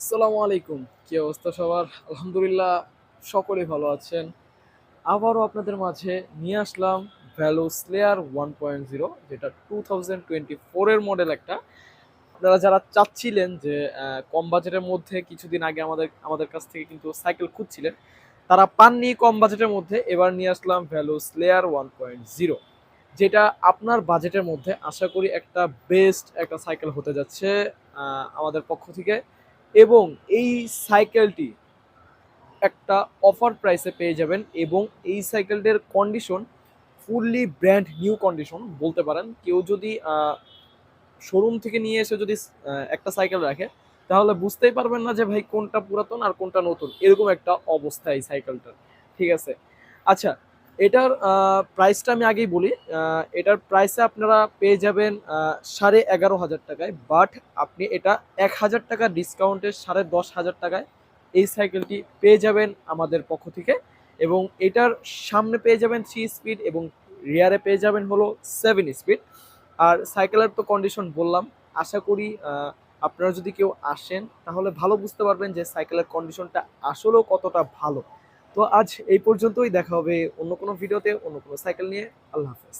আসসালামু আলাইকুম। কি অবস্থা সবার? আলহামদুলিল্লাহ, সকলে ভালো আছেন। আবারও আপনাদের মাঝে নিয়ে আসলাম value slayer one point zero যেটা টু থাউজেন্ড টোয়েন্টি ফোরের মডেল একটা। আপনারা যারা চাচ্ছিলেন যে কম বাজেটের মধ্যে কিছুদিন আগে আমাদের আমাদের কাছ থেকে কিন্তু সাইকেল খুঁজছিলেন, তারা পাননি কম বাজেটের মধ্যে, এবার নিয়ে আসলাম value slayer one point zero যেটা আপনার বাজেটের মধ্যে আশা করি একটা বেস্ট একটা সাইকেল হতে যাচ্ছে আমাদের পক্ষ থেকে। এবং এই সাইকেলটি একটা অফার প্রাইসে পেয়ে যাবেন এবং এই সাইকেলটির condition fully brand new condition বলতে পারেন। কেউ যদি শোরুম থেকে নিয়ে এসে যদি একটা সাইকেল রাখে, তাহলে বুঝতেই পারবেন না যে ভাই কোনটা পুরাতন আর কোনটা নতুন। এরকম একটা অবস্থা এই সাইকেলটার ঠিক আছে? আচ্ছা এটার প্রাইসটা আমি আগেই বলি। এটার প্রাইসে আপনারা পেয়ে যাবেন সাড়ে এগারো হাজার টাকায়। বাট আপনি এটা এক হাজার টাকা ডিসকাউন্টে সাড়ে দশ হাজার টাকায় এই সাইকেলটি পেয়ে যাবেন আমাদের পক্ষ থেকে। এবং এটার সামনে পেয়ে যাবেন থ্রি স্পিড এবং রিয়ারে পেয়ে যাবেন হলো সেভেন স্পিড আর সাইকেলের তো কন্ডিশন বললাম। আশা করি আপনারা যদি কেউ আসেন, তাহলে ভালো বুঝতে পারবেন যে সাইকেলের কন্ডিশনটা আসলেও কতটা ভালো। তো আজ এই পর্যন্তই, দেখা হবে অন্য কোনো ভিডিওতে, অন্য কোনো সাইকেল নিয়ে। আল্লাহ হাফেজ।